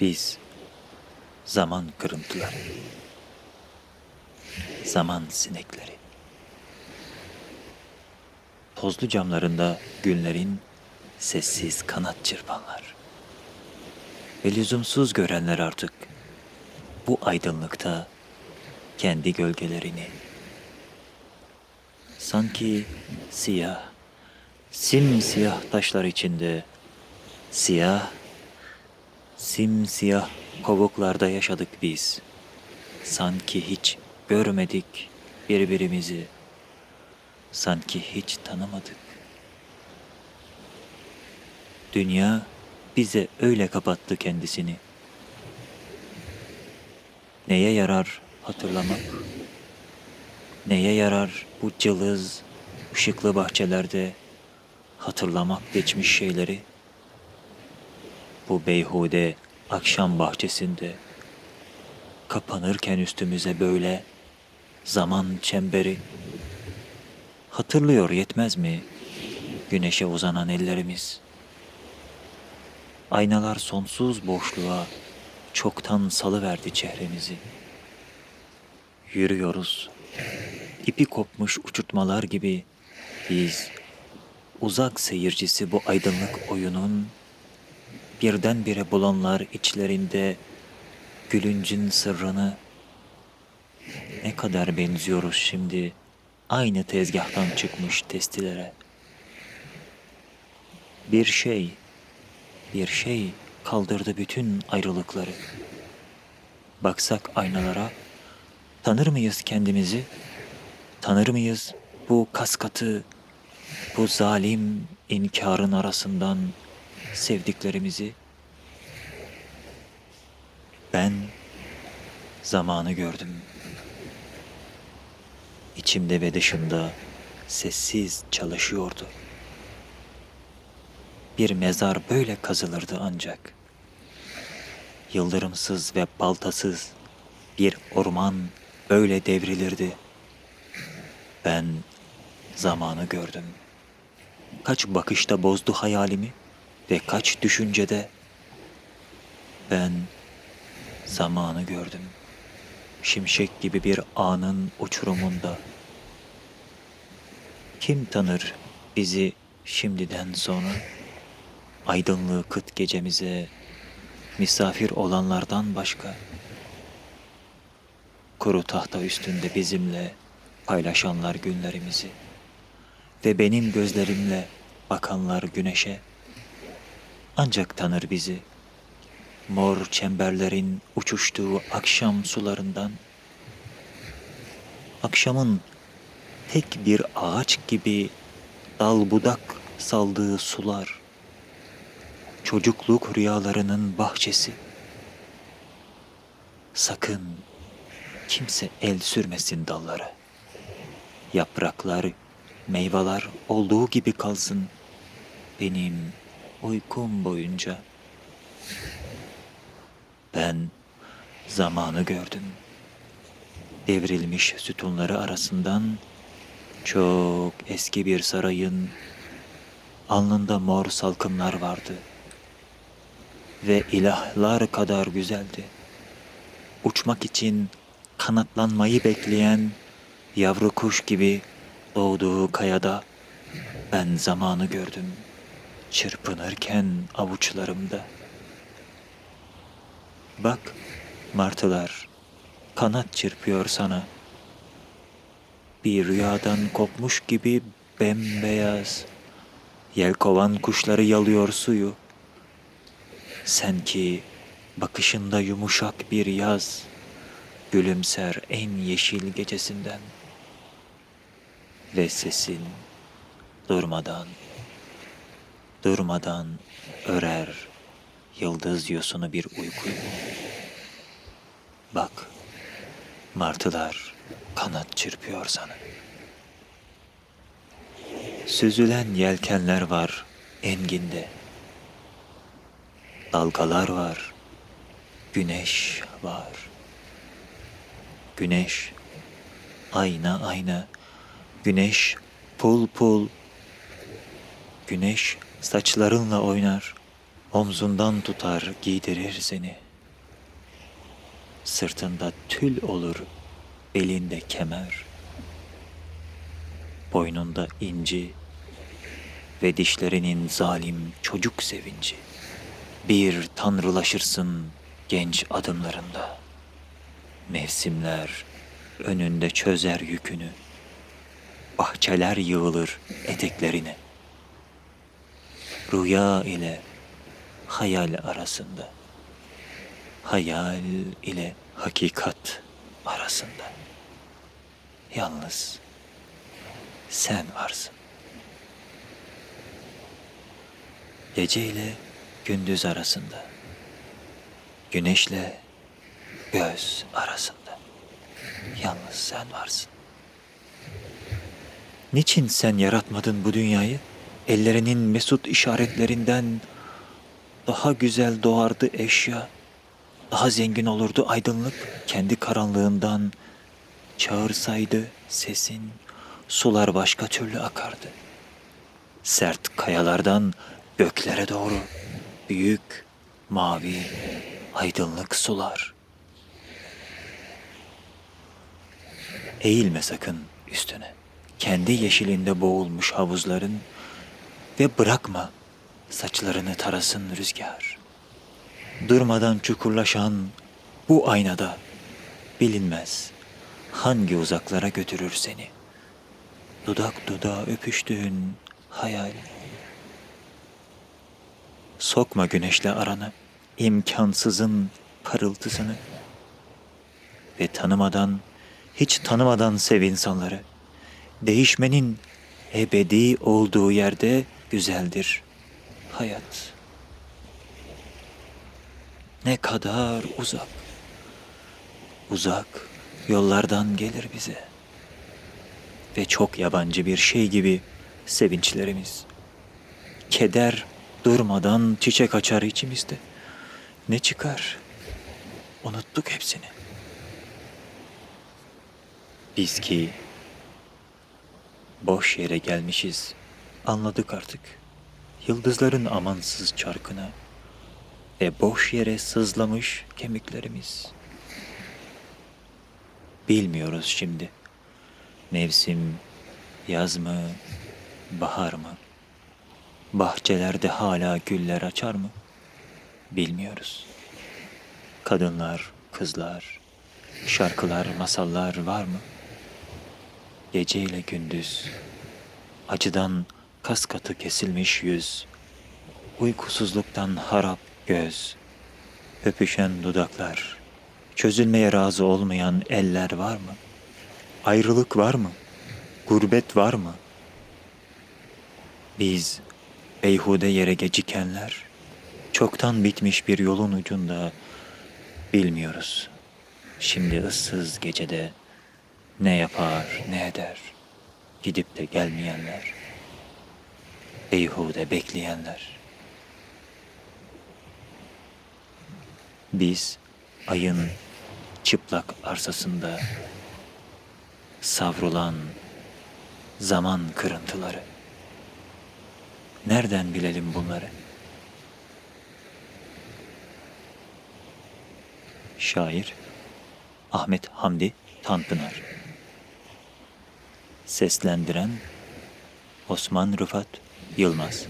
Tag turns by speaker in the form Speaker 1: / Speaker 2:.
Speaker 1: Biz zaman kırıntıları, zaman sinekleri. Tozlu camlarında günlerin sessiz kanat çırpanlar. Ve lüzumsuz görenler artık bu aydınlıkta kendi gölgelerini sanki siyah, simsiyah taşlar içinde siyah, simsiyah kovuklarda yaşadık biz. Sanki hiç görmedik birbirimizi. Sanki hiç tanımadık. Dünya bize öyle kapattı kendisini. Neye yarar hatırlamak? Neye yarar bu cılız, ışıklı bahçelerde hatırlamak geçmiş şeyleri? Bu beyhude akşam bahçesinde kapanırken üstümüze böyle zaman çemberi hatırlıyor yetmez mi güneşe uzanan ellerimiz? Aynalar sonsuz boşluğa çoktan salıverdi çehremizi. Yürüyoruz. İpi kopmuş uçurtmalar gibi biz uzak seyircisi bu aydınlık oyunun birdenbire bulanlar içlerinde gülüncün sırrını ne kadar benziyoruz şimdi aynı tezgahtan çıkmış testilere. Bir şey, bir şey kaldırdı bütün ayrılıkları. Baksak aynalara, tanır mıyız kendimizi? Tanır mıyız bu kaskatı, bu zalim inkarın arasından sevdiklerimizi? Ben zamanı gördüm. İçimde ve dışımda sessiz çalışıyordu. Bir mezar böyle kazılırdı ancak. Yıldırımsız ve baltasız bir orman böyle devrilirdi. Ben zamanı gördüm. Kaç bakışta bozdu hayalimi ve kaç düşüncede ben zamanı gördüm. Şimşek gibi bir anın uçurumunda. Kim tanır bizi şimdiden sonra? Aydınlığı kıt gecemize misafir olanlardan başka. Kuru tahta üstünde bizimle paylaşanlar günlerimizi ve benim gözlerimle bakanlar güneşe ancak tanır bizi. Mor çemberlerin uçuştuğu akşam sularından. Akşamın tek bir ağaç gibi dal budak saldığı sular. Çocukluk rüyalarının bahçesi. Sakın kimse el sürmesin dallara. Yapraklar meyveler olduğu gibi kalsın benim uykum boyunca ben zamanı gördüm. Devrilmiş sütunları arasından çok eski bir sarayın alnında mor salkımlar vardı. Ve ilahlar kadar güzeldi. Uçmak için kanatlanmayı bekleyen yavru kuş gibi doğduğu kayada ben zamanı gördüm çırpınırken avuçlarımda. Bak martılar kanat çırpıyor sana. Bir rüyadan kopmuş gibi bembeyaz. Yelkovan kuşları yalıyor suyu. Sen ki bakışında yumuşak bir yaz. Gülümser en yeşil gecesinden. Ve sesin durmadan, durmadan örer yıldız yosunu bir uykuyu. Bak, martılar kanat çırpıyor sana. Süzülen yelkenler var enginde. Dalgalar var. Güneş var. Güneş ayna ayna. Güneş pul pul. Güneş saçlarınla oynar. Omzundan tutar giydirir seni.'' Sırtında tül olur, belinde kemer. Boynunda inci ve dişlerinin zalim çocuk sevinci. Bir tanrılaşırsın genç adımlarında. Mevsimler önünde çözer yükünü. Bahçeler yığılır eteklerine. Rüya ile hayal arasında. Hayal ile hakikat arasında. Yalnız sen varsın. Gece ile gündüz arasında. Güneşle göz arasında. Yalnız sen varsın. Niçin sen yaratmadın bu dünyayı? Ellerinin mesut işaretlerinden daha güzel doğardı eşya. Daha zengin olurdu aydınlık kendi karanlığından. Çağırsaydı sesin sular başka türlü akardı. Sert kayalardan göklere doğru büyük mavi aydınlık sular. Eğilme sakın üstüne. Kendi yeşilinde boğulmuş havuzların ve bırakma saçlarını tarasın rüzgar. Durmadan çukurlaşan bu aynada bilinmez hangi uzaklara götürür seni. Dudak dudağa öpüştüğün hayal. Sokma güneşle aranı, imkansızın parıltısını. Ve tanımadan, hiç tanımadan sev insanları. Değişmenin ebedi olduğu yerde güzeldir hayat. Ne kadar uzak, uzak yollardan gelir bize. Ve çok yabancı bir şey gibi sevinçlerimiz. Keder durmadan çiçek açar içimizde. Ne çıkar? Unuttuk hepsini. Biz ki boş yere gelmişiz. Anladık artık. Yıldızların amansız çarkına ve boş yere sızlamış kemiklerimiz. Bilmiyoruz şimdi. Mevsim yaz mı, bahar mı? Bahçelerde hala güller açar mı? Bilmiyoruz. Kadınlar, kızlar, şarkılar, masallar var mı? Gece ile gündüz, acıdan kas katı kesilmiş yüz, uykusuzluktan harap göz, öpüşen dudaklar, çözülmeye razı olmayan eller var mı? Ayrılık var mı? Gurbet var mı? Biz beyhude yere gecikenler, çoktan bitmiş bir yolun ucunda bilmiyoruz. Şimdi ıssız gecede ne yapar ne eder gidip de gelmeyenler, beyhude bekleyenler. Biz ayın çıplak arsasında savrulan zaman kırıntıları. Nereden bilelim bunları? Şair Ahmet Hamdi Tanpınar Seslendiren Osman Rıfat Yılmaz